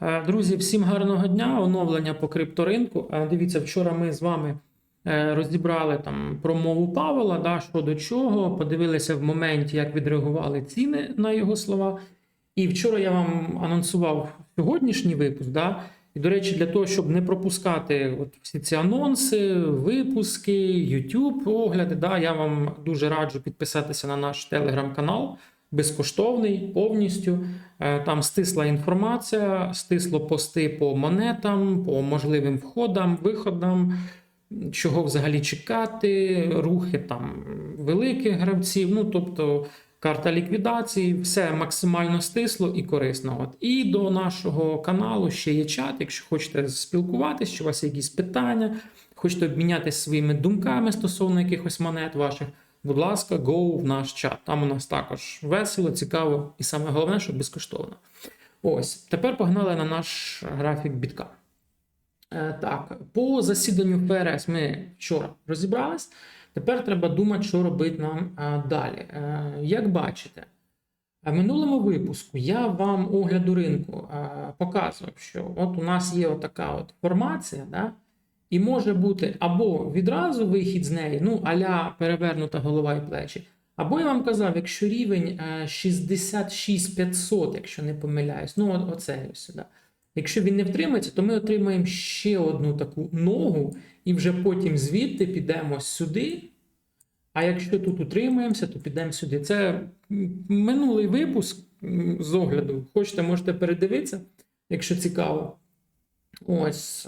Е, Друзі, всім гарного дня. Оновлення по крипторинку. Е, Дивіться, вчора ми з вами е, розібрали там промову Павла, да, що до чого, подивилися в моменті, як відреагували ціни на його слова. І вчора я вам анонсував сьогоднішній випуск. Да? І, до речі, для того, щоб не пропускати от всі ці анонси, випуски, YouTube огляди, да, я вам дуже раджу підписатися на наш телеграм-канал. Безкоштовний повністю. Е, Там стисла інформація, стисло пости по монетам, по можливим входам, виходам, чого взагалі чекати, рухи там великих гравців. Ну тобто карта ліквідації, все максимально стисло і корисно. От. І до нашого каналу ще є чат. Якщо хочете спілкуватися, чи у вас є якісь питання, хочете обмінятися своїми думками стосовно якихось монет ваших. Будь ласка, go в наш чат. Там у нас також весело, цікаво, і саме головне, що безкоштовно. Ось, тепер погнали на наш графік бітка. Е, так, по засіданню ФРС ми вчора розібрались. Тепер треба думати, що робити нам е, далі. Е, як бачите, в минулому випуску я вам огляду ринку е, показував, що от у нас є отака от формація, да? І може бути або відразу вихід з неї, ну аля перевернута голова і плечі. Або я вам казав, якщо рівень е, 66500, якщо не помиляюсь, ну оце ось сюди. Якщо він не втримається, то ми отримаємо ще одну таку ногу, і вже потім звідти підемо сюди. А якщо тут утримаємося, то підемо сюди. Це минулий випуск з огляду. Хочете, можете передивитися, якщо цікаво. Ось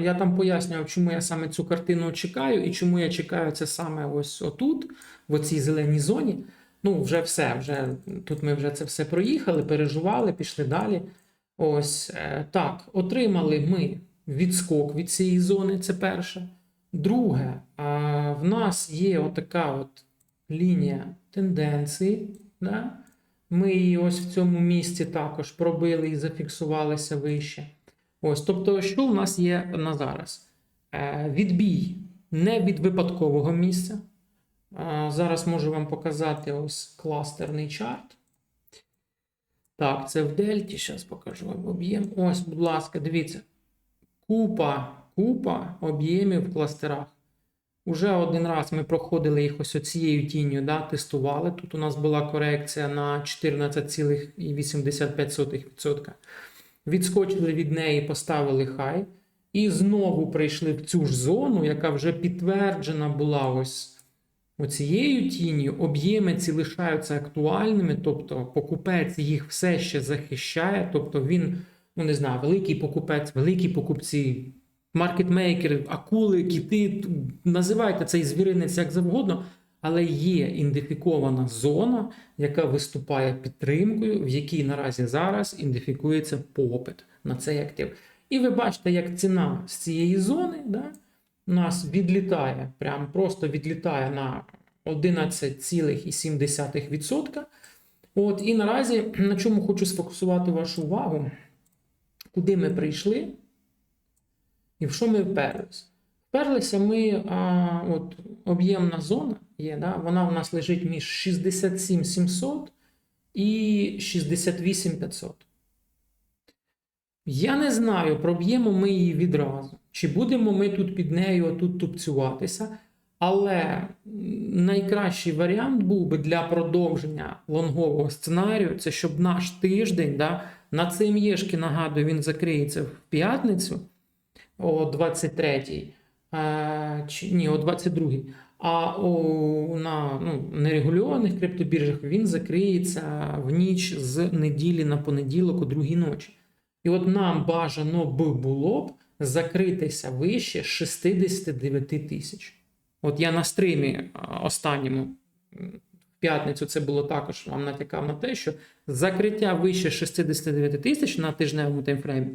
я там пояснював, чому я саме цю картину чекаю, і чому я чекаю це саме ось отут, в оцій зеленій зоні. Ну, вже все. Вже тут ми вже це все проїхали, переживали, пішли далі. Ось е, так, отримали ми відскок від цієї зони, це перше. Друге, в нас є отака от лінія тенденції. Да? Ми її ось в цьому місці також пробили і зафіксувалися вище. Ось, тобто, що у нас є на зараз? Е, відбій не від випадкового місця. Е, зараз можу вам показати ось кластерний чарт. Так, це в Дельті. Зараз покажу вам об'єм. Ось, будь ласка, дивіться. Купа, купа об'ємів в кластерах. Уже один раз ми проходили їх ось оцією тінню, да, тестували. Тут у нас була корекція на 14,85%. Відскочили від неї, поставили хай. І знову прийшли в цю ж зону, яка вже підтверджена була ось оцією тінню. Об'єми ці лишаються актуальними, тобто покупець їх все ще захищає. Тобто він, ну не знаю, великий покупець, великі покупці, маркетмейкери, акули, кіти, називайте цей звіринець як завгодно. Але є ідентифікована зона, яка виступає підтримкою, в якій наразі зараз ідентифікується попит на цей актив. І ви бачите, як ціна з цієї зони да, нас відлітає, прям просто відлітає на 11,7%. От, і наразі на чому хочу сфокусувати вашу увагу, куди ми прийшли і в що ми вперлись. Вперлися ми, а, от об'ємна зона є, да, вона у нас лежить між 67 700 і 68 500. Я не знаю, проб'ємо ми її відразу, чи будемо ми тут під нею отут тупцюватися. Але найкращий варіант був би для продовження лонгового сценарію, це щоб наш тиждень, да, на цим єшки, нагадую, він закриється в п'ятницю о 23-й. Е, чи, ні, о 22-й. А о, на ну, нерегульованих криптобіржах він закриється в ніч з неділі на понеділок о другій ночі. І от нам бажано б було б закритися вище 69 тисяч. От я на стрімі а, останньому в п'ятницю це було також вам натякав на те, що закриття вище 69 тисяч на тижневому таймфреймі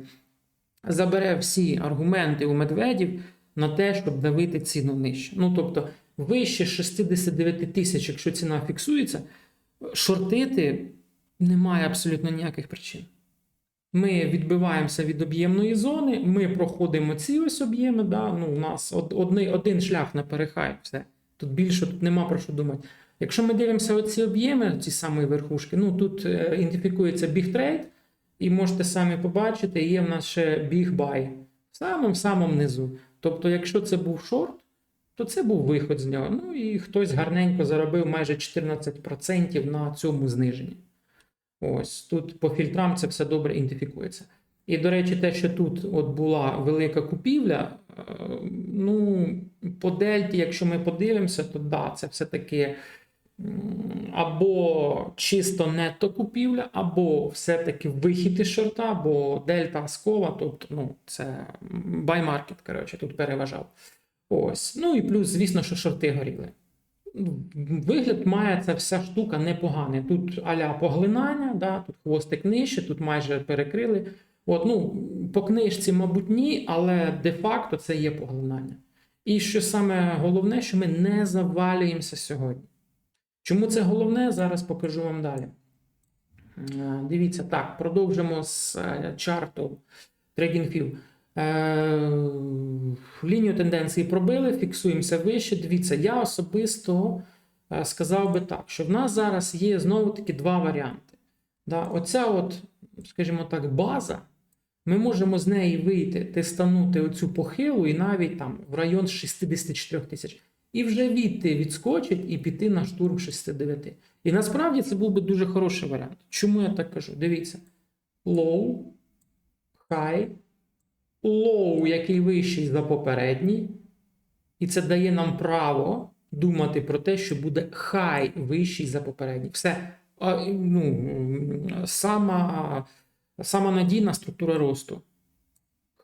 забере всі аргументи у медведів на те, щоб давити ціну нижче. Ну тобто, вище 69 тисяч, якщо ціна фіксується, шортити немає абсолютно ніяких причин. Ми відбиваємося від об'ємної зони, ми проходимо ці ось об'єми. Да? Ну, у нас од, одни, один шлях на перехай. Все. Тут більше тут нема про що думати. Якщо ми дивимося оці об'єми, ці самі верхушки, ну тут е, ідентифікується біг трейд, І можете самі побачити, є в нас ще Buy в самому-самому низу. Тобто, якщо це був шорт, то це був виход з нього. Ну і хтось гарненько заробив майже 14% на цьому зниженні. Ось тут по фільтрам це все добре ідентифікується. І, до речі, те, що тут от була велика купівля, е, ну, по дельті, якщо ми подивимося, то да, це все-таки або чисто нетто купівля, або все-таки вихід із шорта, бо дельта аскова, тобто ну, це market, коротше, тут переважав. Ось. Ну і плюс, звісно, що шорти горіли. Вигляд має ця вся штука непоганий. Тут аля поглинання, да, тут хвостик нижче, тут майже перекрили. От, ну, по книжці, мабуть, ні, але де-факто це є поглинання. І що саме головне, що ми не завалюємося сьогодні. Чому це головне? Зараз покажу вам далі. Е, Дивіться, так, продовжимо з е, чарту TradingView. Е, Лінію тенденції пробили, фіксуємося вище. Дивіться, я особисто е, сказав би так, що в нас зараз є знову таки два варіанти. Да, оця, от, скажімо так, база, ми можемо з неї вийти, тестанути оцю похилу і навіть там в район 64 тисяч. І вже відти відскочить і піти на штурм 69. І насправді це був би дуже хороший варіант. Чому я так кажу? Дивіться: low, high, low, який вищий за попередній, і це дає нам право думати про те, що буде хай вищий за попередній. Все. Ну, сама, сама надійна структура росту.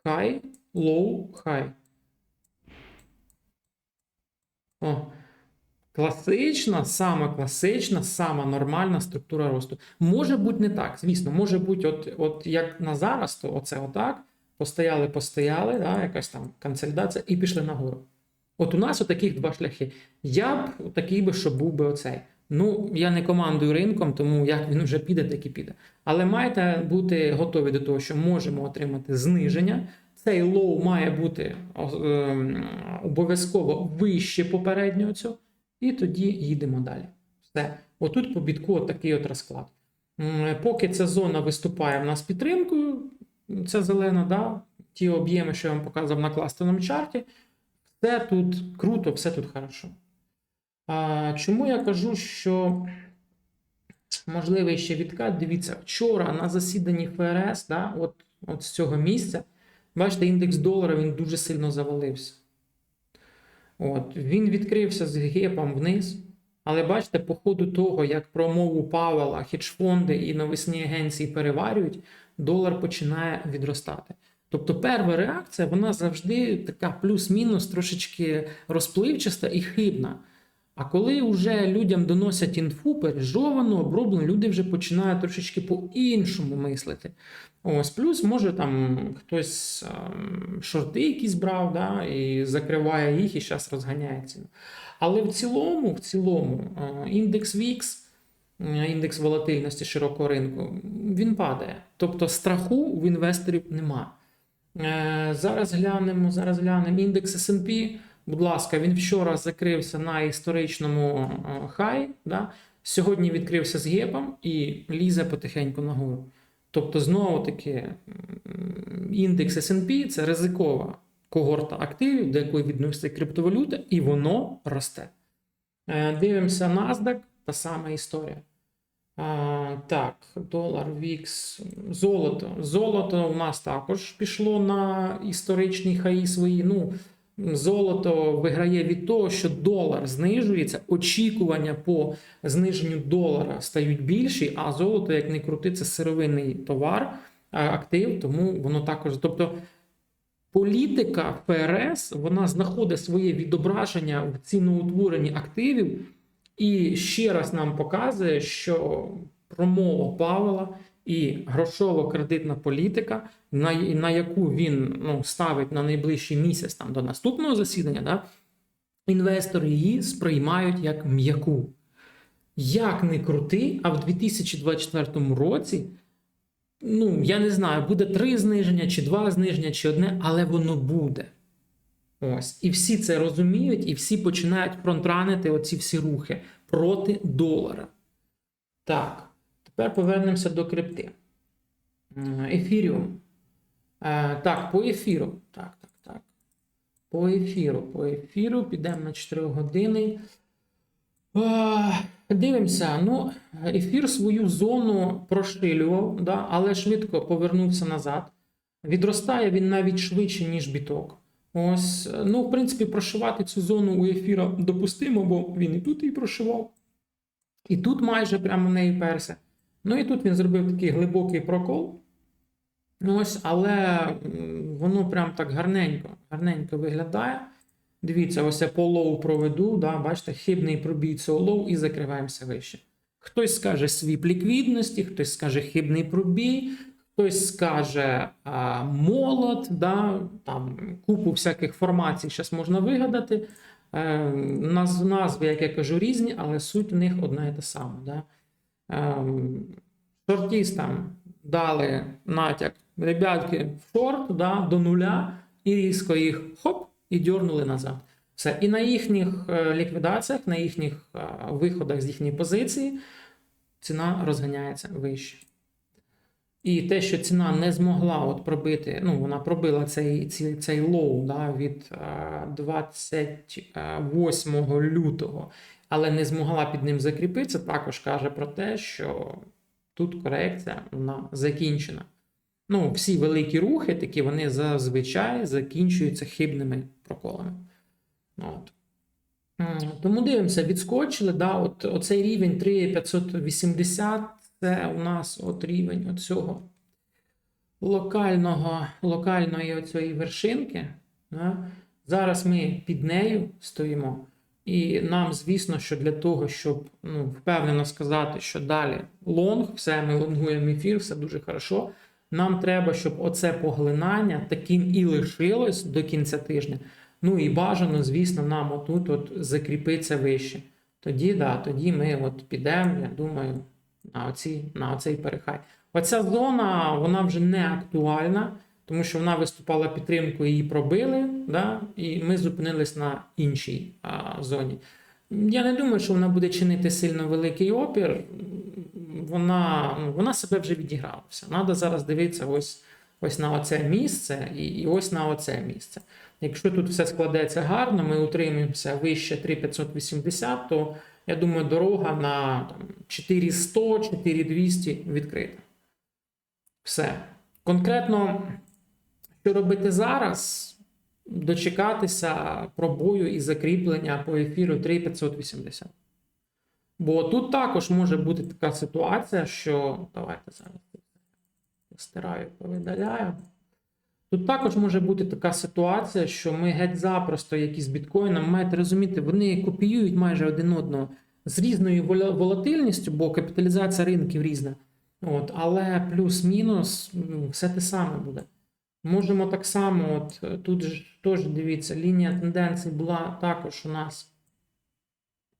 High, low, high. О, класична, сама класична, сама нормальна структура росту. Може бути не так, звісно, може бути, от, от як на зараз, то оце отак. Постояли, постояли, да, якась там консолідація, і пішли нагору. От у нас отаких два шляхи. Я б такий би, що був би оцей. Ну, я не командую ринком, тому як він вже піде, так і піде. Але маєте бути готові до того, що можемо отримати зниження. Цей лоу має бути ем, обов'язково вище попереднього цього, і тоді їдемо далі. Все. Отут по бітку от такий от розклад. Поки ця зона виступає в нас підтримкою, ця зелена, да, ті об'єми, що я вам показав на кластерному чарті, все тут круто, все тут хорошо. А, чому я кажу, що можливий ще відкат? Дивіться, вчора на засіданні ФРС, да, от, от з цього місця, бачите, індекс долара він дуже сильно завалився. От, він відкрився з гепом вниз. Але бачите, по ходу того, як промову Павела, хедж-фонди і новисні агенції переварюють, долар починає відростати. Тобто, перша реакція вона завжди така плюс-мінус трошечки розпливчаста і хибна. А коли вже людям доносять інфу, пережовано, оброблено, люди вже починають трошечки по-іншому мислити. Ось, плюс, може, там хтось ем, шорти якісь брав, да, і закриває їх і зараз розганяє ціну. Але в цілому, в цілому, е, індекс е, індекс волатильності широкого ринку, він падає. Тобто страху в інвесторів нема. Е, Зараз глянемо, зараз глянемо індекс S&P. Будь ласка, він вчора закрився на історичному е, хай. Да? Сьогодні відкрився з гепом і лізе потихеньку нагору. Тобто, знову таки, індекс S&P – це ризикова когорта активів, до якої відноситься криптовалюта, і воно росте. Е, Дивимося NASDAQ, та сама історія. Так, долар, VIX, золото. Золото у нас також пішло на історичні хаї свої. Ну, золото виграє від того, що долар знижується, очікування по зниженню долара стають більші, а золото, як не крути, це сировинний товар, актив, тому воно також. Тобто політика ФРС вона знаходить своє відображення в ціноутворенні активів, і ще раз нам показує, що промова Павела і грошово-кредитна політика, на, на яку він ну, ставить на найближчий місяць там, до наступного засідання, да, інвестори її сприймають як м'яку. Як не крути, а в 2024 році ну, я не знаю, буде три зниження, чи два зниження, чи одне, але воно буде. Ось. І всі це розуміють, і всі починають фронтранити оці всі рухи проти долара. Так, тепер повернемося до крипти. Ефіріум. Е, так, по ефіру. Так, так, так. По ефіру. По ефіру. Підемо на 4 години. Е, Дивимося. Ну, ефір свою зону прошилював, да, але швидко повернувся назад. Відростає він навіть швидше, ніж біток. Ось, е, ну, в принципі, прошивати цю зону у ефіра допустимо, бо він і тут її прошивав. І тут майже прямо в неї перся. Ну і тут він зробив такий глибокий прокол. Ось, але воно прям так гарненько, гарненько виглядає. Дивіться, ось я по лоу проведу, да, бачите, хибний пробій цього лоу і закриваємося вище. Хтось скаже свіп ліквідності, хтось скаже хибний пробій, хтось скаже а, молот, да, там купу всяких формацій зараз можна вигадати. Е, наз, назви, як я кажу, різні, але суть у них одна і та сама. Да? Ем, шортістам дали натяк, ребятки, в шорт да, до нуля, і різко їх хоп, і дьорнули назад. Все. І на їхніх е, ліквідаціях, на їхніх е, виходах з їхньої позиції ціна розганяється вище. І те, що ціна не змогла от пробити, ну вона пробила цей, цей, цей лоу да, від е, 28 лютого, але не змогла під ним закріпитися, також каже про те, що тут корекція вона закінчена. Ну, всі великі рухи, такі вони зазвичай закінчуються хибними проколами. От. Тому дивимося, відскочили. Да, от, оцей рівень 3580 це у нас от рівень оцього локального, локальної оцієї вершинки. Да. Зараз ми під нею стоїмо. І нам, звісно, що для того, щоб ну, впевнено сказати, що далі лонг, все, ми лонгуємо ефір, все дуже хорошо. Нам треба, щоб оце поглинання таким і лишилось до кінця тижня. Ну і бажано, звісно, нам отут от закріпитися вище. Тоді, да, тоді ми от підемо, я думаю, на, оці, на оцей перехай. Оця зона вона вже не актуальна, тому що вона виступала підтримкою, її пробили, да, і ми зупинились на іншій а, зоні. Я не думаю, що вона буде чинити сильно великий опір. Вона, ну, вона себе вже відігралася. Треба зараз дивитися ось, ось на оце місце і, і ось на оце місце. Якщо тут все складеться гарно, ми утримуємося вище 3580, то я думаю, дорога на там, 4100, 4200 відкрита. Все. Конкретно, що робити зараз? Дочекатися пробою і закріплення по ефіру 3580. Бо тут також може бути така ситуація, що. Давайте зараз стираю, повидаляю. Тут також може бути така ситуація, що ми геть запросто якісь біткоїни, маєте розуміти, вони копіюють майже один одного з різною волатильністю, бо капіталізація ринків різна. От, але плюс-мінус все те саме буде. Можемо так само, от тут ж теж дивіться, лінія тенденцій була також у нас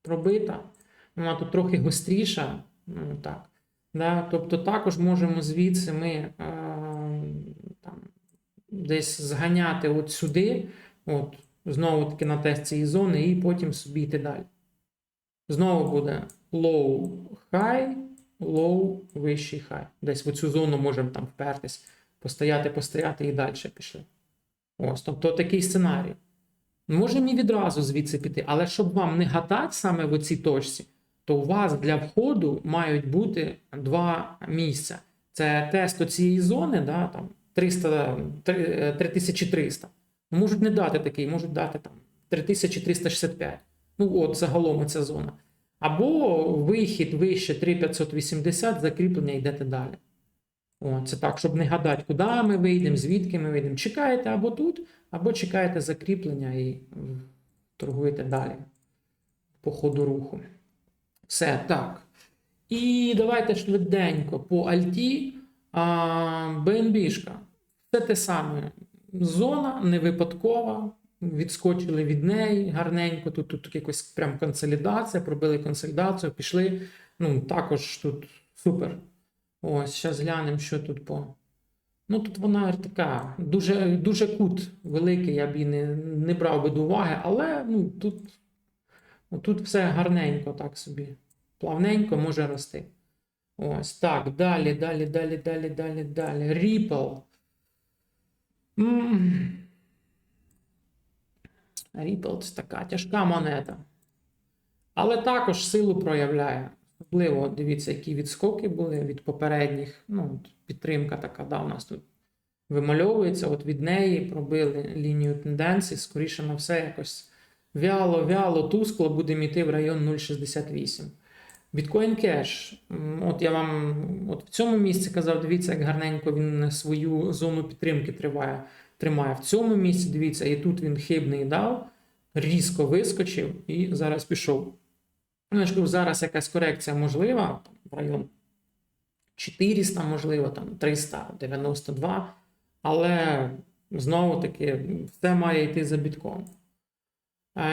пробита. Вона тут трохи гостріша. Ну, так. Да? Тобто також можемо звідси ми е, десь зганяти от сюди, от, знову таки на тест цієї зони, і потім собі йти далі. Знову буде low high, low, вищий high. Десь в цю зону можемо там впертись, постояти, постояти і далі пішли. Ось, тобто такий сценарій. Можемо і відразу звідси піти, але щоб вам не гатати саме в цій точці, то у вас для входу мають бути два місця. Це тест цієї зони, да, там 300, три- е, 3300. Можуть не дати такий, можуть дати там 3365. Ну, от загалом ця зона. Або вихід вище 3580, закріплення йдете далі. О, це так, щоб не гадати, куди ми вийдемо, звідки ми вийдемо. Чекаєте або тут, або чекаєте закріплення і торгуєте далі по ходу руху. Все так. І давайте швиденько по Альті. БНБшка. Все те саме. Зона не випадкова. Відскочили від неї гарненько. Тут, тут якось прям консолідація, пробили консолідацію, пішли. Ну, також тут супер. Ось, зараз глянемо, що тут по. Ну, тут вона така, дуже, дуже кут великий, я б її не, не брав би до уваги, але ну, тут, тут все гарненько, так собі. Плавненько може рости. Ось так. Далі, далі, далі, далі, далі, далі. Ripple. Ripple це така тяжка монета. Але також силу проявляє. Особливо, дивіться, які відскоки були від попередніх. Ну, підтримка така, да, у нас тут вимальовується. От від неї пробили лінію тенденції, скоріше на все, якось вяло, вяло, тускло будемо йти в район 0,68. Bitcoin Cash. От я вам от в цьому місці казав, дивіться, як гарненько він свою зону підтримки триває, тримає. В цьому місці, дивіться, і тут він хибний дав, різко вискочив і зараз пішов. Ну, зараз якась корекція можлива, в район 400, можливо, там 392, але знову таки все має йти за бітком.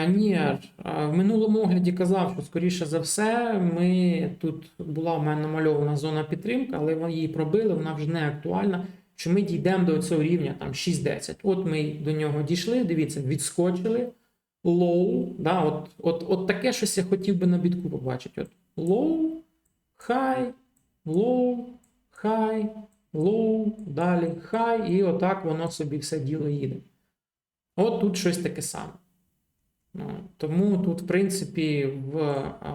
Ні, в минулому огляді казав, що скоріше за все, ми тут була в мене намальована зона підтримки, але її пробили, вона вже не актуальна. Що ми дійдемо до цього рівня там 6-10. От ми до нього дійшли, дивіться, відскочили. Low, да, от, от, от таке щось я хотів би на бітку побачити. От low, high, low, high, low, далі high, і отак воно собі все діло їде. От тут щось таке саме. Ну, Тому тут, в принципі, в, а,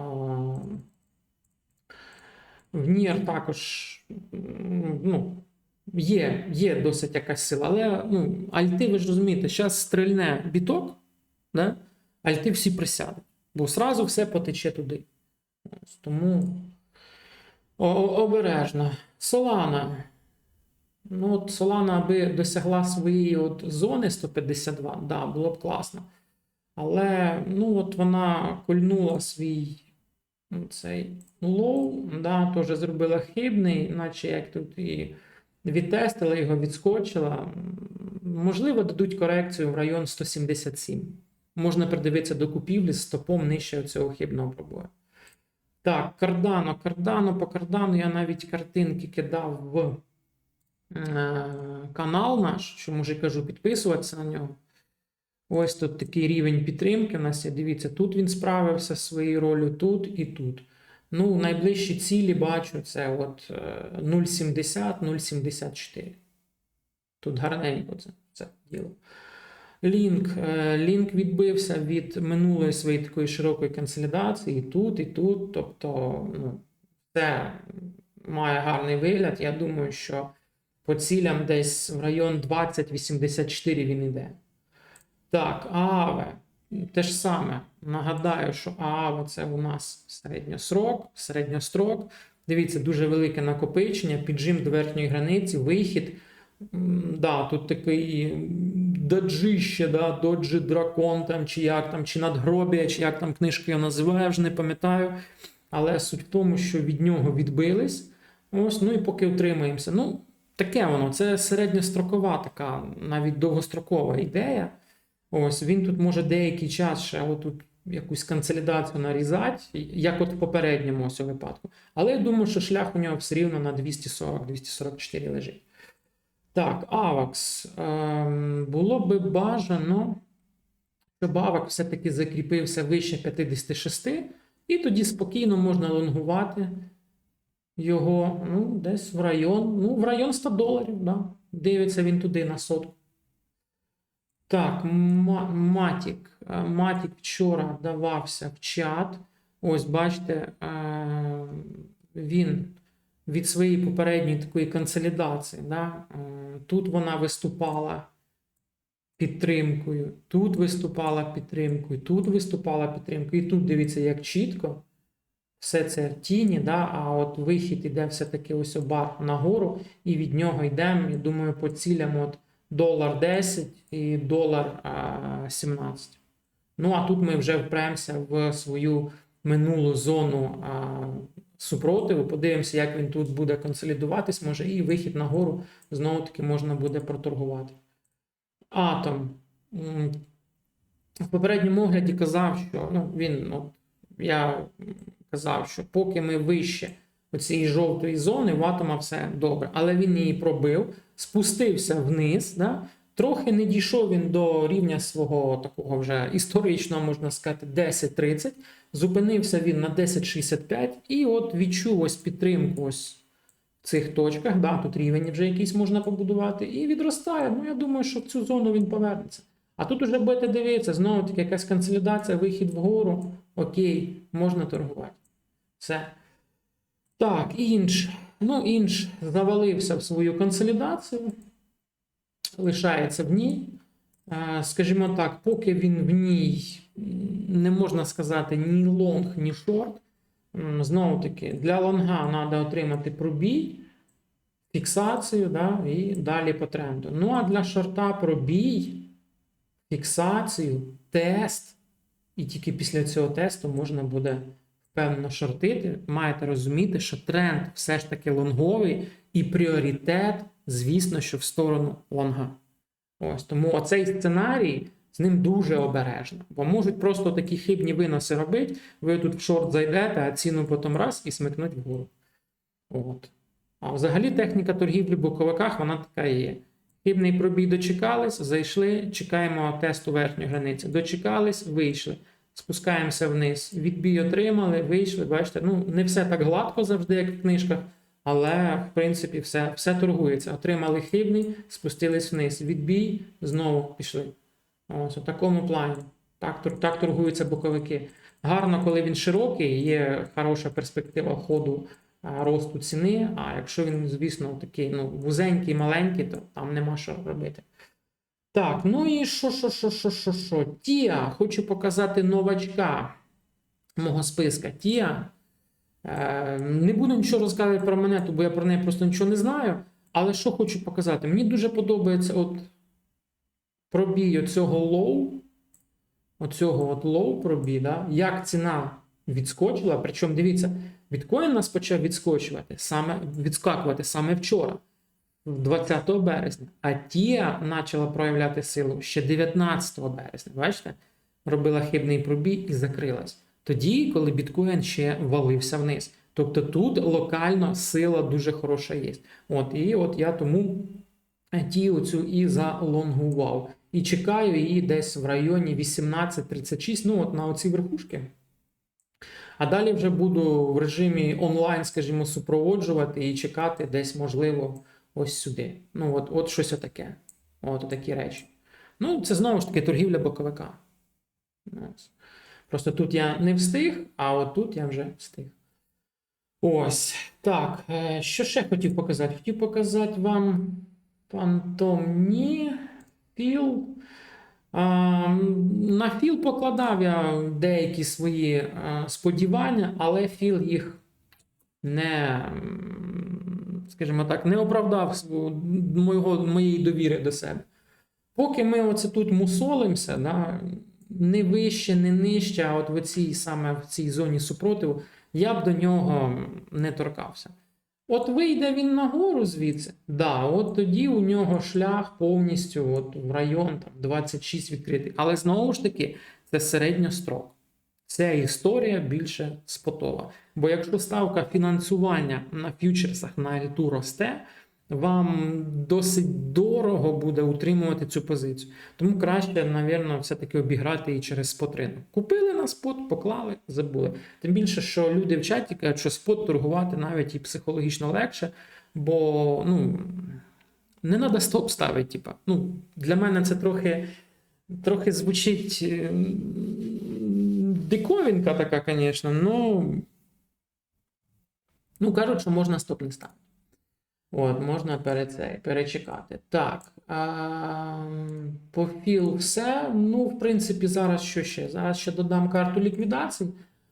в NIR також ну, є, є досить якась сила, але ну, альти, ви ж розумієте, зараз стрільне біток, да? альти всі присядуть, бо сразу все потече туди. Тому обережно. Солана. Ну, от Солана, аби досягла своєї от зони 152, да, було б класно. Але ну, от вона кольнула свій ну, цей лоу, да, теж зробила хибний, наче як тут і відтестила його, відскочила. Можливо, дадуть корекцію в район 177. Можна придивитися до купівлі з стопом нижче цього хибного пробою. Так, кардано, кардано, по кардану я навіть картинки кидав в е, канал наш, що може кажу, підписуватися на нього. Ось тут такий рівень підтримки. У нас є. Дивіться, тут він справився своєю ролью, тут і тут. Ну, найближчі цілі бачу, це от е, 0,70, 0,74. Тут гарненько це, це діло. Лінк. е, Лінк відбився від минулої своєї такої широкої консолідації, і тут, і тут. Тобто, ну, це має гарний вигляд. Я думаю, що по цілям десь в район 20-84 він іде. Так, ААВЕ. Те ж саме. Нагадаю, що ААВЕ це у нас середньосрок, середньострок. Дивіться, дуже велике накопичення, піджим до верхньої границі, вихід. Да, тут такий доджище, да, доджи дракон, там, чи як там, чи надгробія, чи як там книжка його називає, вже не пам'ятаю. Але суть в тому, що від нього відбились. Ось, ну і поки утримаємося. Ну, таке воно, це середньострокова, така, навіть довгострокова ідея. Ось він тут може деякий час ще отут якусь консолідацію нарізати, як от в попередньому ось випадку. Але я думаю, що шлях у нього все рівно на 240-244 лежить. Так, AVAX. Ем, було би бажано, щоб AVAX все-таки закріпився вище 56, і тоді спокійно можна лонгувати його ну, десь в район, ну, в район 100 доларів. Да. Дивиться він туди на сотку. Так, Матік. Е, Матік вчора давався в чат. Ось, бачите, е, він від своєї попередньої такої консолідації. Да? е, Тут вона виступала підтримкою, тут виступала підтримкою, тут виступала підтримкою, і тут дивіться, як чітко. Все це тіні, да? а от вихід іде все-таки ось бар нагору, і від нього йдемо, я думаю, по цілям от долар 10 і долар 17. Ну, а тут ми вже впремося в свою минулу зону супротиву. Подивимося, як він тут буде консолідуватись, може, і вихід нагору знову таки можна буде проторгувати. Атом. В попередньому огляді казав, що ну, він, от, я казав, що поки ми вище оцієї жовтої зони, в атома все добре. Але він її пробив, спустився вниз, да? Трохи не дійшов він до рівня свого такого вже історичного, можна сказати, 10.30. Зупинився він на 10.65 і от відчув ось підтримку ось в цих точках. Да, тут рівень вже якийсь можна побудувати, і відростає. Ну, я думаю, що в цю зону він повернеться. А тут уже будете дивитися, знову таки якась консолідація, вихід вгору. Окей, можна торгувати. Все. Так, інш. Ну, інш завалився в свою консолідацію, лишається в ній. Е, Скажімо так, поки він в ній не можна сказати ні лонг, ні шорт. Знову таки, для лонга треба отримати пробій, фіксацію, да, і далі по тренду. Ну а для шорта пробій, фіксацію, тест. І тільки після цього тесту можна буде впевнено шортити. Маєте розуміти, що тренд все ж таки лонговий, і пріоритет, звісно, що в сторону лонга. Ось тому оцей сценарій з ним дуже обережно, бо можуть просто такі хибні виноси робити. Ви тут в шорт зайдете, а ціну потім раз і смикнуть вгору. От. А взагалі техніка торгівлі в боковиках вона така є. Хибний пробій дочекались, зайшли, чекаємо тесту верхньої границі. Дочекались, вийшли. Спускаємося вниз. Відбій отримали, вийшли. Бачите, ну не все так гладко завжди, як в книжках, але в принципі все, все торгується. Отримали хибний, спустились вниз. Відбій, знову пішли. Ось у такому плані. Так, так торгуються боковики. Гарно, коли він широкий, є хороша перспектива ходу росту ціни. А якщо він, звісно, такий ну, вузенький, маленький, то там нема що робити. Так, ну і що, що, що, що, що, що? Тія, хочу показати новачка мого списка. Тія. Е, не буду нічого розказувати про монету, бо я про неї просто нічого не знаю. Але що хочу показати? Мені дуже подобається от пробій оцього лоу. Оцього от лоу пробій, да? як ціна відскочила. Причому дивіться, біткоін нас почав відскочувати саме відскакувати саме вчора. 20 березня, а Тія почала проявляти силу ще 19 березня. Бачите? Робила хибний пробій і закрилась. Тоді, коли біткоін ще валився вниз. Тобто тут локально сила дуже хороша є. От, і от я тому Тію цю і залонгував. І чекаю її десь в районі 18-36, ну от на оці верхушки. А далі вже буду в режимі онлайн, скажімо, супроводжувати і чекати десь, можливо, ось сюди. Ну, от, от щось отаке. От такі речі. Ну, це знову ж таки торгівля боковика. Ось. Просто тут я не встиг, а от тут я вже встиг. Ось. Так, е, що ще хотів показати? Хотів показати вам фантомні, філ. На філ покладав я деякі свої а, сподівання, але філ їх не, скажімо так, не оправдав свого- моєї довіри до себе. Поки ми оце тут мусолимося, да, не вище, не нижче, а от в цій саме в цій зоні супротиву, я б до нього не торкався. От вийде він нагору звідси, да, от тоді у нього шлях повністю от в район там, 26 відкритий. Але знову ж таки, це середньострок. Ця історія більше спотова. Бо якщо ставка фінансування на ф'ючерсах на L2 росте, вам досить дорого буде утримувати цю позицію. Тому краще, напевно, все-таки обіграти її через спот ринок. Купили на спот, поклали, забули. Тим більше, що люди в чаті кажуть, що спот торгувати навіть і психологічно легше, бо ну, не треба стоп ставити. Типа. Ну, для мене це трохи, трохи звучить диковінка така, звісно, ну, ну кажуть, що можна стоп не ставити. От, можна перед цей, перечекати. Так. А, по філ все. Ну, в принципі, зараз що ще? Зараз ще додам карту ліквідації.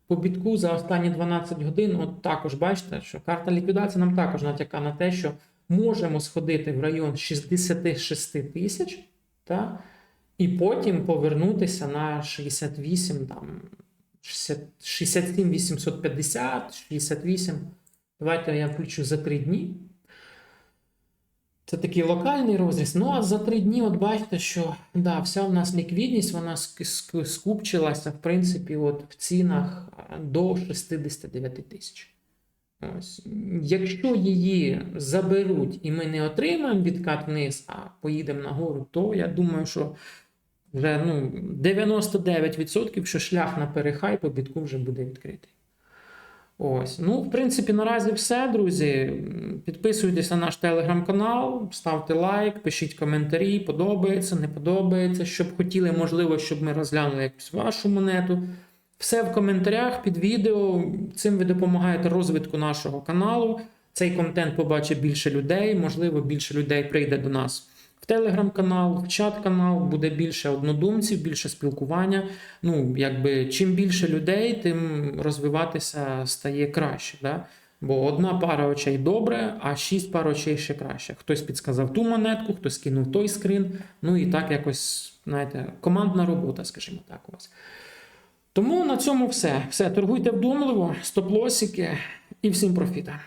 По бітку за останні 12 годин, от також бачите, що карта ліквідації нам також натякає на те, що можемо сходити в район 66 тисяч, та, і потім повернутися на 68, там, 67 850, 68. Давайте я включу за 3 дні. Це такий локальний розріз. Ну а за три дні, от бачите, що да, вся в нас ліквідність, вона ск- ск- скупчилася, в принципі, от в цінах до 69 тисяч. Ось. Якщо її заберуть і ми не отримаємо відкат вниз, а поїдемо нагору, то я думаю, що вже ну, 99% що шлях на перехай по бітку вже буде відкритий. Ось. Ну, в принципі, наразі все, друзі. Підписуйтесь на наш телеграм-канал, ставте лайк, пишіть коментарі, подобається, не подобається. Щоб хотіли, можливо, щоб ми розглянули якусь вашу монету. Все в коментарях під відео. Цим ви допомагаєте розвитку нашого каналу. Цей контент побачить більше людей. Можливо, більше людей прийде до нас в телеграм-канал, в чат-канал, буде більше однодумців, більше спілкування. Ну, якби чим більше людей, тим розвиватися стає краще. Да? Бо одна пара очей добре, а шість пар очей ще краще. Хтось підсказав ту монетку, хтось кинув той скрин. Ну і так якось, знаєте, командна робота, скажімо так, у вас. Тому на цьому все. Все, торгуйте вдумливо, стоп-лосики і всім профіта.